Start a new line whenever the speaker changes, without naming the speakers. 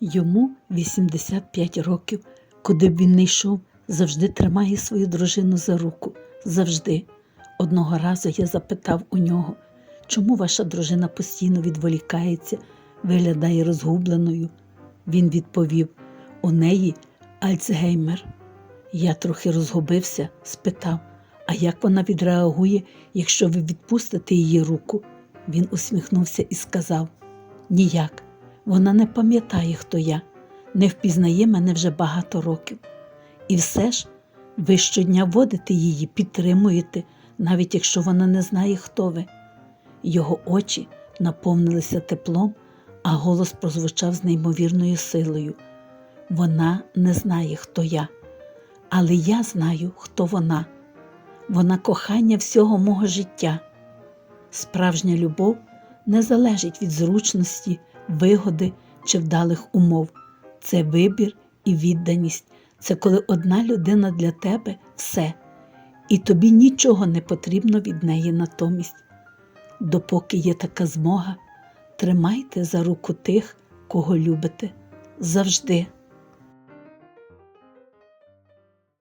Йому 85 років. Куди б він не йшов, завжди тримає свою дружину за руку. Завжди. Одного разу я запитав у нього, чому ваша дружина постійно відволікається, виглядає розгубленою. Він відповів: у неї Альцгеймер. Я трохи розгубився, спитав, а як вона відреагує, якщо ви відпустите її руку? Він усміхнувся і сказав: Ніяк. Вона не пам'ятає, хто я, не впізнає мене вже багато років. І все ж ви щодня водите її, підтримуєте, навіть якщо вона не знає, хто ви. Його очі наповнилися теплом, а голос прозвучав з неймовірною силою. Вона не знає, хто я, але я знаю, хто вона. Вона кохання всього мого життя. Справжня любов не залежить від зручності, вигоди чи вдалих умов. Це вибір і відданість. Це коли одна людина для тебе все, і тобі нічого не потрібно від неї натомість. Допоки є така змога, тримайте за руку тих, кого любите завжди.